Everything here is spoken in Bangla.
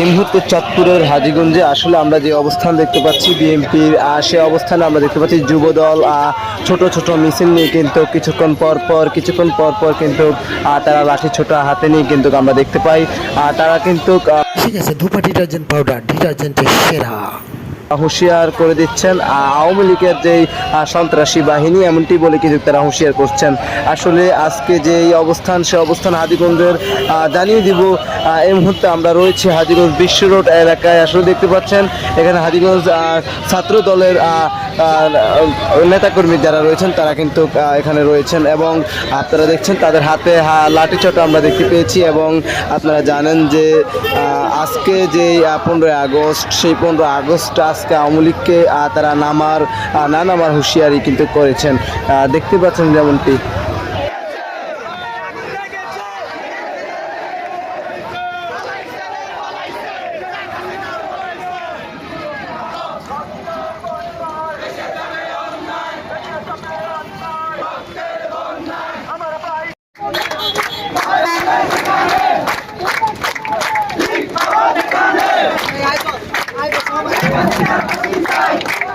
এই মুহূর্তে চাঁদপুরের হাজিগঞ্জে আসলে আমরা যে অবস্থান দেখতে পাচ্ছি, বিএনপির সে অবস্থানে আমরা দেখতে পাচ্ছি যুবদল ছোট ছোট মিছিল নিয়ে কিন্তু কিছুক্ষণ পর পর, কিছুক্ষণ পর পর কিন্তু তারা লাঠি ছোট হাতে নিয়ে কিন্তু আমরা দেখতে পাই। তারা কিন্তু ঠিক আছে, ধুপা ডিটারজেন্ট পাউডার, ডিটারজেন্টের সেরা। হুঁশিয়ার করে দিচ্ছেন আওয়ামী লীগের যে আহ, সন্ত্রাসী বাহিনী এমনটি বলে কিন্তু তারা হুঁশিয়ার করছেন। আসলে আজকে যে অবস্থান সে অবস্থান হাজিগঞ্জের জানিয়ে দিব এই মুহূর্তে আমরা রয়েছি হাজিগঞ্জ বিশ্ব রোড এলাকায়। আসলে দেখতে পাচ্ছেন এখানে হাজিগঞ্জ ছাত্র দলের নেতাকর্মী যারা রয়েছেন তারা কিন্তু এখানে রয়েছেন এবং আপনারা দেখছেন তাদের হাতে লাঠিচোট আমরা দেখতে পেয়েছি এবং আপনারা জানেন যে আজকে যে পনেরোই আগস্ট সেই পনেরোই আগস্ট আজকে আওয়ামী লীগকে তারা নামার না নামার হুঁশিয়ারি কিন্তু করেছেন। দেখতে পাচ্ছেন যেমনটি। Happy Pride!